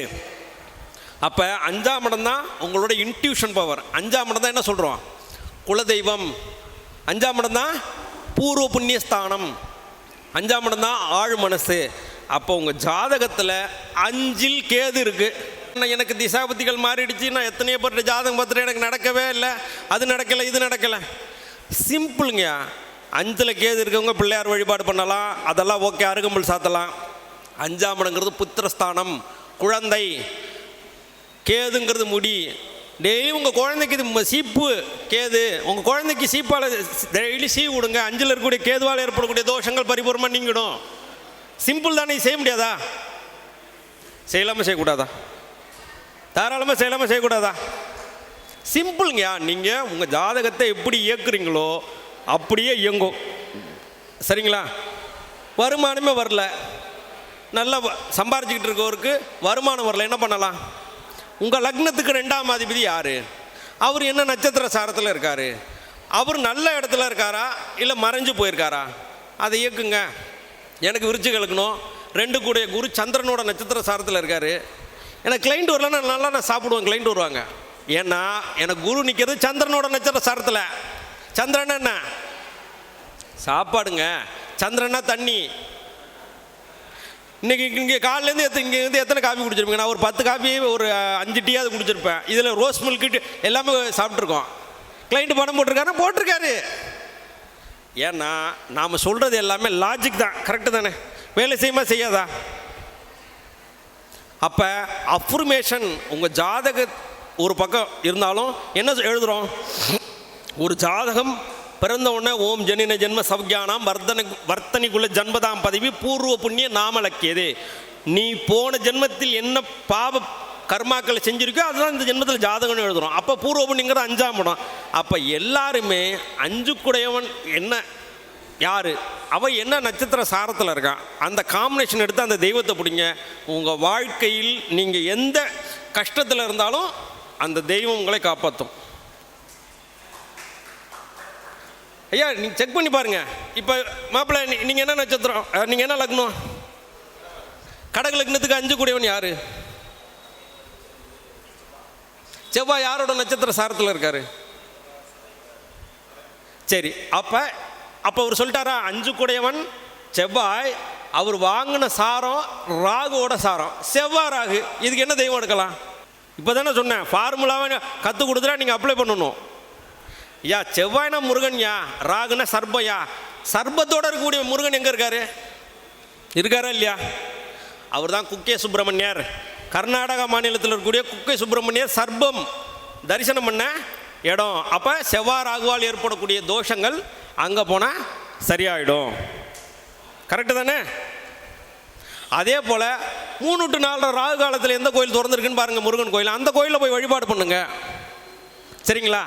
Speaker 2: அப்போ அஞ்சாம் இடம் தான் உங்களோட இன்ட்யூஷன் பவர் அஞ்சாம் இடம் தான் என்ன சொல்கிறோம் குலதெய்வம். அஞ்சாம் இடம் தான் பூர்வ புண்ணியஸ்தானம் அஞ்சாம் இடம் தான் ஆழ் மனசு. அப்போ உங்கள் ஜாதகத்தில் அஞ்சில் கேது இருக்குது எனக்கு திசாபதிகள் மாறிடுச்சு. நான் எத்தனையோ பேர் ஜாதகம் பார்த்துட்டு எனக்கு நடக்கவே இல்லை. அது நடக்கலை இது நடக்கலை. சிம்பிளுங்க அஞ்சில் கேது இருக்கவங்க பிள்ளையார் வழிபாடு பண்ணலாம். அதெல்லாம் ஓகே அருகம்புல் சாத்தலாம். அஞ்சாம் இடங்கிறது புத்திரஸ்தானம் குழந்தை. கேதுங்கிறது முடி. டெய்லி உங்கள் குழந்தைக்கு இது சீப்பு கேது. உங்கள் குழந்தைக்கு சீப்பால் டெய்லி சீ விடுங்க. அஞ்சில் இருக்கக்கூடிய கேதுவால் ஏற்படக்கூடிய தோஷங்கள் பரிபூர்ணமாக நீங்கிடும். சிம்பிள் தானே செய்ய முடியாதா? செய்யலாமல் செய்யக்கூடாதா? தாராளமாக செய்யலாமா? செய்யக்கூடாதா? சிம்பிளுங்கய்யா நீங்கள் உங்கள் ஜாதகத்தை எப்படி இயக்குறீங்களோ அப்படியே இயங்கும் சரிங்களா? வருமானமே வரல. நல்லா வ- சம்பாரிச்சுக்கிட்டு இருக்கவருக்கு வருமானம் வரல. என்ன பண்ணலாம்? உங்கள் லக்னத்துக்கு ரெண்டாம் அதிபதி யார்? அவர் என்ன நட்சத்திர சாரத்தில் இருக்கார்? அவர் நல்ல இடத்துல இருக்காரா? இல்லை மறைஞ்சு போயிருக்காரா? அதை இயக்குங்க. எனக்கு விரிச்சு இழுக்கணும் ரெண்டு கூடிய குரு சந்திரனோட நட்சத்திர சாரத்தில் இருக்கார். எனக்கு கிளைண்ட் வரலன்னா நல்லா நான் சாப்பிடுவேன் கிளைண்ட் வருவாங்க. ஏன்னா எனக்கு குரு நிற்கிறது சந்திரனோட நட்சத்திர சாரத்தில். சந்திரன் என்ன? சாப்பாடுங்க. சந்திரனா தண்ணி. இன்னைக்கு இங்கே காலையிலேருந்து எத்தனை இங்கே இருந்து எத்தனை காஃபி குடிச்சிருப்பீங்க? நான் ஒரு பத்து காஃபி ஒரு அஞ்சு டீயாவது குடிச்சிருப்பேன். இதில் ரோஸ் மில்க் எல்லாமே சாப்பிட்ருக்கோம் கிளைண்ட் பணம் போட்டிருக்காரு போட்டிருக்காரு. ஏன்னா நாம் சொல்கிறது எல்லாமே லாஜிக் தான். கரெக்டு தானே? வேலை செய்யுமா செய்யாதா? அப்போ அஃபர்மேஷன் உங்கள் ஜாதக ஒரு பக்கம் இருந்தாலும் என்ன எழுதுகிறோம் ஒரு ஜாதகம் பிறந்த உடனே ஓம் ஜனின ஜென்ம சவ்யானாம் வர்த்தனை வர்த்தனிக்குள்ள ஜன்மதாம் பதவி பூர்வ புண்ணிய நாமலக்கியது. நீ போன ஜென்மத்தில் என்ன பாவ கர்மாக்களை செஞ்சுருக்கோ அதுதான் இந்த ஜென்மத்தில் ஜாதகம்னு எழுதுகிறோம் அப்போ பூர்வ புண்ணியங்கிறது அஞ்சாம் படம் அப்போ எல்லாருமே அஞ்சு குடையவன் என்ன யார்? அவன் என்ன நட்சத்திர சாரத்தில் இருக்கான் அந்த காம்பினேஷன் எடுத்து அந்த தெய்வத்தை பிடிங்க. உங்கள் வாழ்க்கையில் நீங்கள் எந்த கஷ்டத்தில் இருந்தாலும் அந்த தெய்வம் உங்களை காப்பாற்றும் ஐயா நீங்கள் செக் பண்ணி பாருங்கள் இப்போ மாப்பிள்ளை நீங்கள் என்ன நட்சத்திரம்? நீங்கள் என்ன லக்னம்? கடகு லக்னத்துக்கு அஞ்சு கூடியவன் யார்? செவ்வாய் யாரோட நட்சத்திர சாரத்தில் இருக்காரு? சரி அப்போ அப்போ அவர் சொல்லிட்டாரா அஞ்சு கூடையவன் செவ்வாய் அவர் வாங்கின சாரம் ராகுவோட சாரம். செவ்வாய் ராகு இதுக்கு என்ன தெய்வம் எடுக்கலாம்? இப்போ தானே சொன்னேன் ஃபார்முலாவை கற்றுக் கொடுத்துட்டா நீங்கள் அப்ளை பண்ணணும். யா செவ்வாய்னா முருகன்யா ராகுனா சர்பயா சர்பத்தோட இருக்கக்கூடிய முருகன் எங்கே இருக்காரு? இருக்காரா இல்லையா? அவர் தான் குக்கே சுப்பிரமணியர். கர்நாடகா மாநிலத்தில் இருக்கக்கூடிய குக்கே சுப்பிரமணியர் சர்பம் தரிசனம் பண்ண இடம். அப்போ செவ்வாய் ராகுவால் ஏற்படக்கூடிய தோஷங்கள் அங்கே போனால் சரியாயிடும். கரெக்டு தானே? அதே போல் மூணு டு நாலு ராகு காலத்தில் எந்த கோயில் திறந்துருக்குன்னு பாருங்கள் முருகன் கோயில். அந்த கோயிலில் போய் வழிபாடு பண்ணுங்க. சரிங்களா?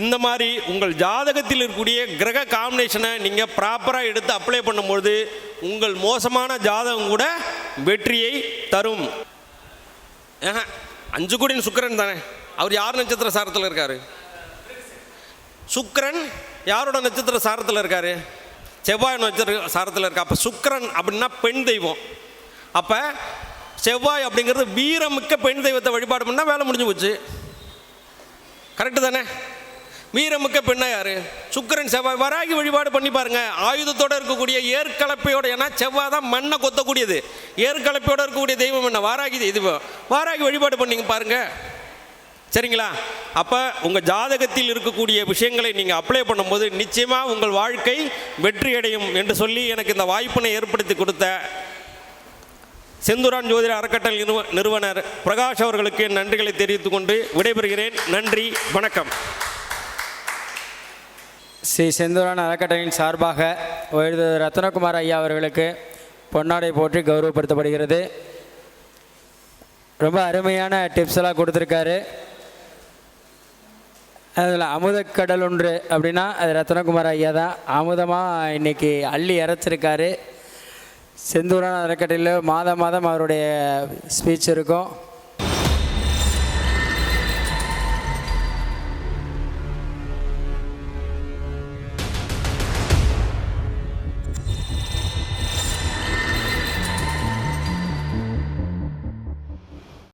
Speaker 2: இந்த மாதிரி உங்கள் ஜாதகத்தில் இருக்கக்கூடிய கிரக காம்பினேஷனை நீங்கள் ப்ராப்பராக எடுத்து அப்ளை பண்ணும்பொழுது உங்கள் மோசமான ஜாதகம் கூட வெற்றியை தரும். அஞ்சு கோடின்னு சுக்கரன் தானே? அவர் யார் நட்சத்திர சாரத்தில் இருக்காரு? சுக்கரன் யாரோட நட்சத்திர சாரத்தில் இருக்கார்? செவ்வாய் நட்சத்திர சாரத்தில் இருக்கா? அப்போ சுக்கரன் அப்படின்னா பெண் தெய்வம். அப்போ செவ்வாய் அப்படிங்கிறது வீரமிக்க பெண் தெய்வத்தை வழிபாடு பண்ணால் வேலை முடிஞ்சு போச்சு. கரெக்டு தானே? வீரமிக்க பெண்ணா யார்? சுக்கரன் செவ்வாய் வராகி வழிபாடு பண்ணி பாருங்க. ஆயுதத்தோட இருக்கக்கூடிய ஏற்கலப்பையோட ஏன்னா செவ்வாய் தான் மண்ணை கொத்தக்கூடியது. ஏற்கலப்பையோடு இருக்கக்கூடிய தெய்வம் என்ன? வாராகி தெய்வம் வாராகி வழிபாடு பண்ணிங்க பாருங்கள் சரிங்களா? அப்போ உங்கள் ஜாதகத்தில் இருக்கக்கூடிய விஷயங்களை நீங்கள் அப்ளை பண்ணும்போது நிச்சயமாக உங்கள் வாழ்க்கை வெற்றி அடையும் என்று சொல்லி எனக்கு இந்த வாய்ப்பினை ஏற்படுத்தி கொடுத்த செந்துரான் ஜோதிட அறக்கட்டளை நிறுவ நிறுவனர் பிரகாஷ் அவர்களுக்கு நன்றிகளை தெரிவித்துக் கொண்டு விடைபெறுகிறேன். நன்றி வணக்கம்.
Speaker 1: ஸ்ரீ செந்துரான் அறக்கட்டளையின் சார்பாக எழுது ரத்னகுமார் ஐயா அவர்களுக்கு பொன்னாடை போற்றி கௌரவப்படுத்தப்படுகிறது. ரொம்ப அருமையான டிப்ஸ் எல்லாம் கொடுத்துருக்காரு. அதில் அமுதக்கடல் ஒன்று அப்படின்னா அது ரத்னகுமார் ஐயா தான் அமுதமாக இன்னைக்கு அள்ளி இறைச்சிருக்காரு. செந்தூரான அறக்கட்டளையில் மாதம் மாதம் அவருடைய ஸ்பீச் இருக்கும்.